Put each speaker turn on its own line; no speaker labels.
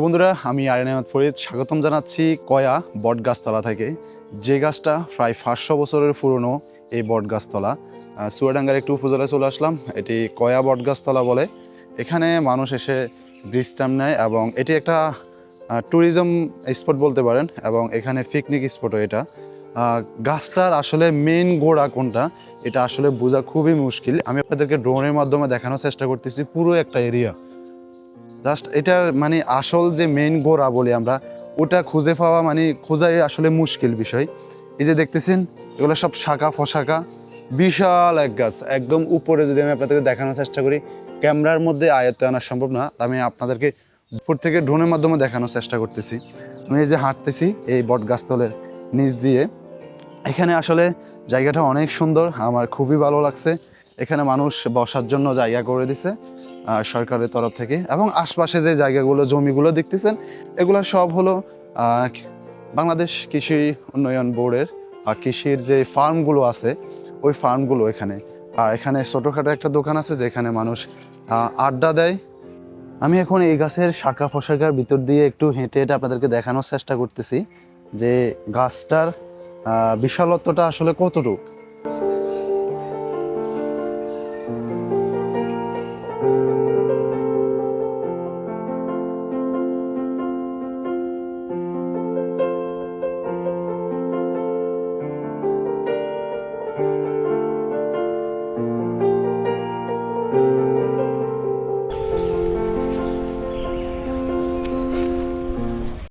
বন্ধুরা আমি আরিন আহমদ ফরিদ। স্বাগতম জানাচ্ছি কয়া বট গাছতলা থেকে। যে গাছটা প্রায় পাঁচশো বছরের পুরনো এই বট গাছতলা আহ, চুয়াডাঙ্গার একটু উপজেলায় চলে আসলাম। এটি কয়া বট গাছতলা বলে। এখানে মানুষ এসে বিশ্রাম নেয় এবং এটি একটা ট্যুরিজম স্পট বলতে পারেন এবং এখানে পিকনিক স্পটও এটা। গাছটার আসলে মেন গোড়া কোনটা এটা আসলে বোঝা খুবই মুশকিল। আমি আপনাদেরকে ড্রোনের মাধ্যমে দেখানোর চেষ্টা করতেছি। পুরো একটা এরিয়া জাস্ট এটার মানে আসল যে মেইন গোড়া বলি আমরা, ওটা খুঁজে পাওয়া মানে খোঁজাই আসলে মুশকিল বিষয়। এই যে দেখতেছেন, এগুলো সব শাখা ফশাখা বিশাল এক গাছ। একদম উপরে যদি আমি আপনাদেরকে দেখানোর চেষ্টা করি, ক্যামেরার মধ্যে আয়ত্তে আনা সম্ভব না আমি আপনাদেরকে উপর থেকে ড্রোনের মাধ্যমে দেখানোর চেষ্টা করতেছি। আমি এই যে হাঁটতেছি, এই বট গাছতলের নিচ দিয়ে, এখানে আসলে জায়গাটা অনেক সুন্দর, আমার খুবই ভালো লাগছে। এখানে মানুষ বসার জন্য জায়গা করে দিছে। সরকারের তরফ থেকে এবং আশপাশে যে জায়গাগুলো, জমিগুলো দেখতেছেন, এগুলো সব হলো বাংলাদেশ কৃষি উন্নয়ন বোর্ডের কৃষির যে ফার্মগুলো আছে, ওই ফার্মগুলো এখানে। আর এখানে ছোটোখাটো একটা দোকান আছে যেখানে মানুষ আড্ডা দেয়। আমি এখন এই গাছের শাখা ফশাখার ভিতর দিয়ে একটু হেঁটে হেঁটে আপনাদেরকে দেখানোর চেষ্টা করতেছি যে গাছটার বিশালত্বটা আসলে কতটুকু।